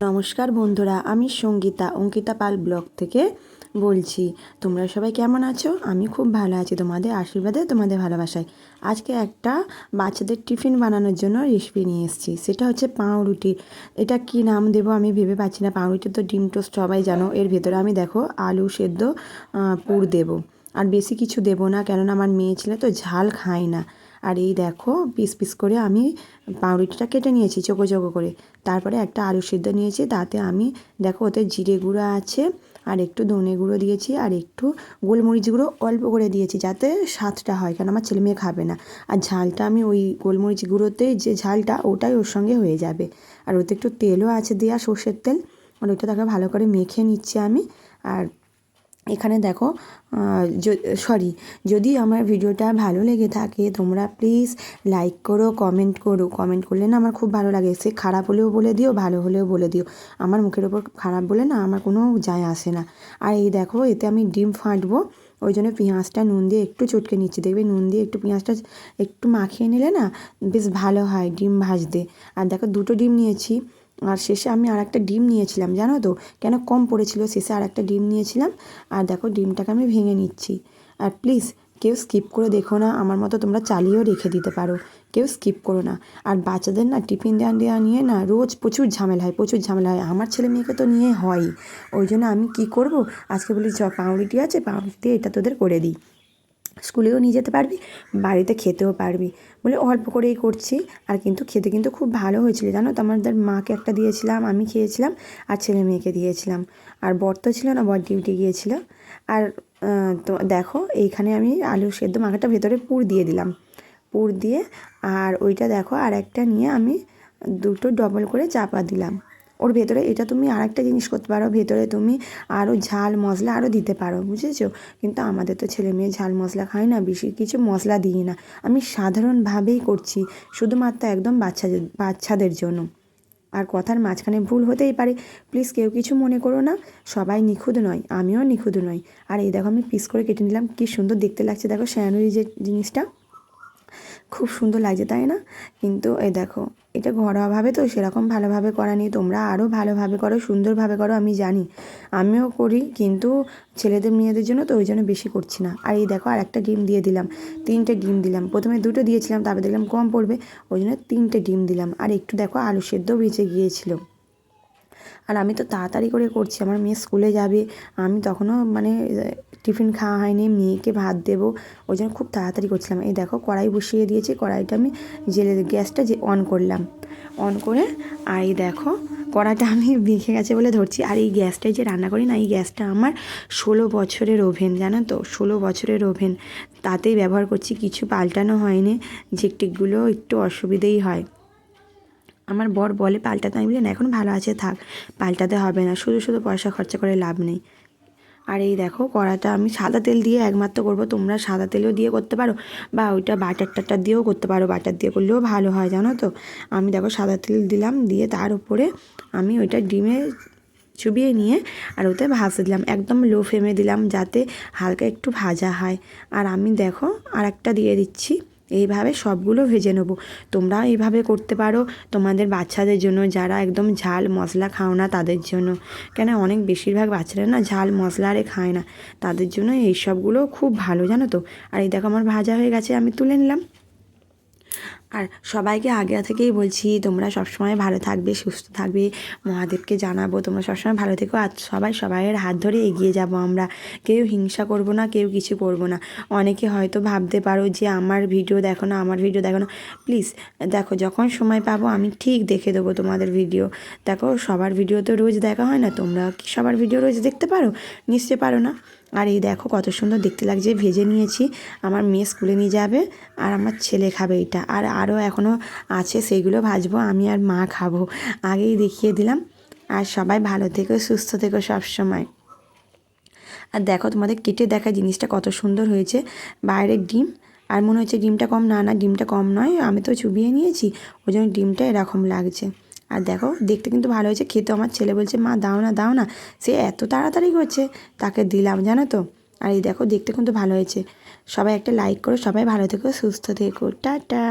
নমস্কার বন্ধুরা, আমি সঙ্গীতা, অঙ্কিতা পাল ব্লগ থেকে বলছি। তোমরা সবাই কেমন আছো? আমি খুব ভালো আছি, তোমাদের আশীর্বাদে, তোমাদের ভালোবাসায়। আজকে একটা বাচ্চাদের টিফিন বানানোর জন্য রেসিপি নিয়ে এসেছি। সেটা হচ্ছে পাউরুটি। এটা কি নাম দেবো আমি ভেবে পাচ্ছি না। পাউরুটি তো ডিম টোস্ট, সবাই জানো। এর ভেতরে আমি দেখো আলু সেদ্ধ পুর দেবো। আর বেশি কিছু দেবো না, কেননা আমার মেয়ে ছেলে তো ঝাল খায় না। আর এই দেখো, পিস পিস করে আমি পাউরুটিটা কেটে নিয়েছি চোখো চোখো করে। তারপরে একটা আলু সিদ্ধ নিয়েছি, তাতে আমি দেখো ওতে জিরে গুঁড়ো আছে, আর একটু ধনে গুঁড়ো দিয়েছি, আর একটু গোলমরিচ গুঁড়ো অল্প করে দিয়েছি যাতে স্বাদটা হয়, কারণ আমার ছেলে মেয়ে খাবে না। আর ঝালটা আমি ওই গোলমরিচ গুঁড়োতেই যে ঝালটা, ওটাই ওর সঙ্গে হয়ে যাবে। আর ওতে একটু তেলও আছে দেওয়া সর্ষের তেল, আর ওইটা তাকে ভালো করে মেখে নিচ্ছি আমি, আর এখানে দেখো সরি যদি আমার ভিডিওটা ভালো লেগে থাকে, তোমরা প্লিজ লাইক করো কমেন্ট করো। কমেন্ট করলে না আমার খুব ভালো লাগে। সে খারাপ হলেও বলে দিও, ভালো হলেও বলে দিও। আমার মুখের ওপর খারাপ বলে না আমার কোনো যায় আসে না। আর এই দেখো, এতে আমি ডিম ফাটবো, ওই জন্য পেঁয়াজটা নুন দিয়ে একটু চটকে নিচ্ছি। দেখবে নুন দিয়ে একটু পেঁয়াজটা একটু মাখিয়ে নিলে না বেশ ভালো হয় ডিম ভাজতে। আর দেখো, দুটো ডিম নিয়েছি। আর শেষে আমি আর একটা ডিম নিয়েছিলাম, জানো তো? কেন কম পড়েছিল? শেষে আর একটা ডিম নিয়েছিলাম। আর দেখো, ডিমটাকে আমি ভেঙে নিচ্ছি। আর প্লিজ, কেউ স্কিপ করে দেখো না, আমার মতো তোমরা চালিয়েও রেখে দিতে পারো। কেউ স্কিপ করো না। আর বাচ্চাদের না টিফিন দেওয়া দেওয়া নিয়ে না রোজ প্রচুর ঝামেলা হয়, প্রচুর ঝামেলা হয়। আমার ছেলে মেয়েকে তো নিয়ে হয়ই ওই জন্য আমি কি করব? আজকে বলি চ, পাউরুটি আছে, পাউরুটি এটা তোদের করে দিই। স্কুলেও নিয়ে যেতে পারবি, বাড়িতে খেতেও পারবি। বলে অল্প করেই করছি, আর কিন্তু খেতে কিন্তু খুব ভালো হয়েছিল। জানো তো, আমাদের মাকে একটা দিয়েছিলাম, আমি খেয়েছিলাম, আর ছেলে মেয়েকে দিয়েছিলাম। আর বর তো ছিল না, বর ডিউটি গিয়েছিল। আর তো দেখো, এইখানে আমি আলু সেদ্ধ মাখাটা ভেতরে পুর দিয়ে দিলাম। পুর দিয়ে, আর ওইটা দেখো আর একটা নিয়ে আমি দুটো ডবল করে চাপা দিলাম। ওর ভেতরে এটা তুমি আর একটা জিনিস করতে পারো, ভেতরে তুমি আরও ঝাল মশলা আরও দিতে পারো, বুঝেছ? কিন্তু আমাদের তো ছেলে মেয়ে ঝাল মশলা খায় না, বেশি কিছু মশলা দিই না। আমি সাধারণভাবেই করছি, শুধুমাত্র একদম বাচ্চাদের বাচ্চাদের জন্য। আর কথার মাঝখানে ভুল হতেই পারে। প্লিজ কেউ কিছু মনে করো না, সবাই নিখুঁত নয়, আমিও নিখুঁত নই। আর এই দেখো আমি পিস করে কেটে নিলাম, কী সুন্দর দেখতে লাগছে, দেখো শ্যানুরি যে জিনিসটা। খুব সুন্দর লাগছে, তাই না? কিন্তু এই দেখো এটা ঘরোয়াভাবে তো সেরকম ভালোভাবে করা নেই। তোমরা আরও ভালোভাবে করো, সুন্দরভাবে করো, আমি জানি। আমিও করি, কিন্তু ছেলেদের মেয়েদের জন্য তো ওই জন্য বেশি করছি না। আর এই দেখো আর একটা ডিম দিয়ে দিলাম, তিনটে ডিম দিলাম। প্রথমে দুটো দিয়েছিলাম, তারপরে দেখলাম কম পড়বে, ওই জন্য তিনটে ডিম দিলাম। আর একটু দেখো, আলু সেদ্ধ বেঁচে গিয়েছিল। আর আমি তো তাড়াতাড়ি করে করছি, আমার মেয়ে স্কুলে যাবে। আমি তখনও মানে টিফিন খাওয়া হয়নি, মেয়েকে ভাত দেবো। ওই জন্য খুব তাড়াতাড়ি করছিলাম। এই দেখো, কড়াই বসিয়ে দিয়েছি, কড়াইটা আমি জেলে, গ্যাসটা যে অন করলাম। অন করে, আর এই দেখো কড়াটা আমি বেঁকে গেছে বলে ধরছি। আর এই গ্যাসটায় যে রান্না করি না, এই গ্যাসটা আমার ষোলো বছরের ওভেন, জানো তো? ষোলো বছরের ওভেন। তাতেই ব্যবহার করছি, কিছু পাল্টানো হয়নি ঝিকটিকগুলো একটু অসুবিধেই হয়। আমার বর বলে, পাল্টাতে আমি বলি, না, এখন ভালো আছে, থাক, পাল্টাতে হবে না, শুধু শুধু পয়সা খরচা করে লাভ নেই। আর এই দেখো, কড়াটা আমি সাদা তেল দিয়ে একমাত্র করব। তোমরা সাদা তেলও দিয়ে করতে পারো, বা ওইটা বাটার টাটার দিয়েও করতে পারো। বাটার দিয়ে করলেও ভালো হয়, জানো তো? আমি দেখো সাদা তেল দিলাম, দিয়ে তার উপরে আমি ওইটা ডিমে চুবিয়ে নিয়ে আর ওতে ভাজতে দিলাম। একদম লো ফ্লেমে দিলাম, যাতে হালকা একটু ভাজা হয়। আর আমি দেখো আর একটা দিয়ে দিচ্ছি। এইভাবে সবগুলো ভেজে নেব। তোমরাও এইভাবে করতে পারো। তোমাদের বাচ্চাদের জন্য যারা একদম ঝাল মশলা খাও না, তাদের জন্য। কেন? অনেক বেশিরভাগ বাচ্চারা না ঝাল মশলা আরে খায় না। তাদের জন্য এই সবগুলো খুব ভালো, জানো তো? আর এই দেখো আমার ভাজা হয়ে গেছে, আমি তুলে নিলাম। আর সবাইকে আগে থেকেই বলছি, তোমরা সবসময় ভালো থাকবে, সুস্থ থাকবে। মহাদেবকে জানাব, তোমরা সবসময় ভালো থেকো। আর সবাই, সবাইয়ের হাত ধরে এগিয়ে যাব আমরা। কেউ হিংসা করব না, কেউ কিছু করব না। অনেকে হয়তো ভাবতে পারো যে, আমার ভিডিও দেখো না, আমার ভিডিও দেখো না। প্লিজ, দেখো, যখন সময় পাবো আমি ঠিক দেখে দেবো তোমাদের ভিডিও। দেখো, সবার ভিডিও তো রোজ দেখা হয় না। তোমরা কি সবার ভিডিও রোজ দেখতে পারো? নিশ্চয় পারো না। আর এই দেখো, কত সুন্দর দেখতে লাগছে, ভেজে নিয়েছি। আমার মেয়ে স্কুলে নিয়ে যাবে আর আমার ছেলে খাবে এটা। আর আরও এখনও আছে সেইগুলো ভাজবো, আমি আর মা খাব। আগেই দেখিয়ে দিলাম। আর সবাই ভালো থেকো, সুস্থ থেকো সবসময়। আর দেখো তোমাদের কেটে দেখা জিনিসটা কত সুন্দর হয়েছে। বাইরের ডিম, আর মনে হচ্ছে ডিমটা কম, না না, ডিমটা কম নয়, আমি তো চুবিয়ে নিয়েছি, ওই জন্য ডিমটা এরকম লাগছে। আর দেখো, দেখতে কিন্তু ভালো হয়েছে, খেতে আমার ছেলে বলছে, মা, দাও না দাও না। সে এত তাড়াতাড়ি করছে, তাকে দিলাম, জানো তো? আর এই দেখো, দেখতে কিন্তু ভালো হয়েছে। সবাই একটা লাইক করো সবাই ভালো থেকো সুস্থ থেকো টাটা।